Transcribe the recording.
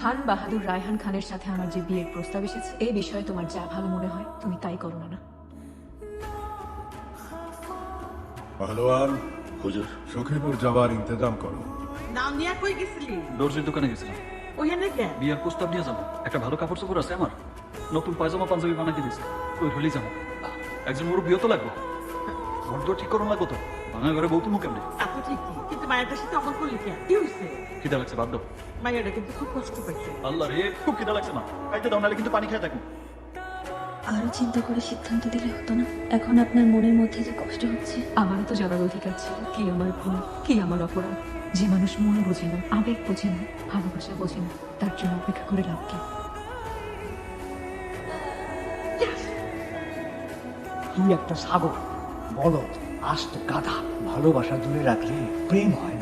খান বাহাদুর রায়হান খানের সাথে আমার যে বিয়ের প্রস্তাব এসেছে এই বিষয়ে তোমার যা ভালো মনে হয় তুমি তাই করো না পাহলোয়ান হুজুর। সখীপুর যাবার ইন্তজাম করো। নাম নিয়ে কই গেছিলি? দর্জির দোকানে গেছিলাম। ওখানে কেন বিয়ার প্রস্তাব নিয়ে যাব। একটা ভালো কাপড় চোপড় আছে আমার। নতুন পায়জামা পাঞ্জাবি বানাই দিয়েছে ওই হলেই যাব। একজন মুরব্বীও তো লাগবো। ঘর তো ঠিক করুন লাগবো তো। ভাঙা ঘরে বউ তুমি কেমনি? তা তো ঠিকই। কিন্তু মায়েরটার সাথে অমন করলি কি? হয়েছে খিদা লাগছে বাদ দাও। মায়েরটা কিন্তু খুব কষ্ট পাইছে। আল্লাহ রে খুব খিদা লাগছে না। খাইতে দাও নাহলে কিন্তু পানি খেয়ে থাকব। আরও চিন্তা করে সিদ্ধান্ত দিলে হতো না? এখন আপনার মনের মধ্যে যে কষ্ট হচ্ছে আমারও তো জানার অধিকার ছিল। কি আমার ভুল কি আমার অপরাধ? যে মানুষ মন বোঝে না আবেগ বোঝে না ভালোবাসা বোঝে না তার জন্য অপেক্ষা করে লাভ কি? কি একটা সাগর বলদ আস্ত গাধা ভালোবাসা দূরে রাখলে প্রেম হয়।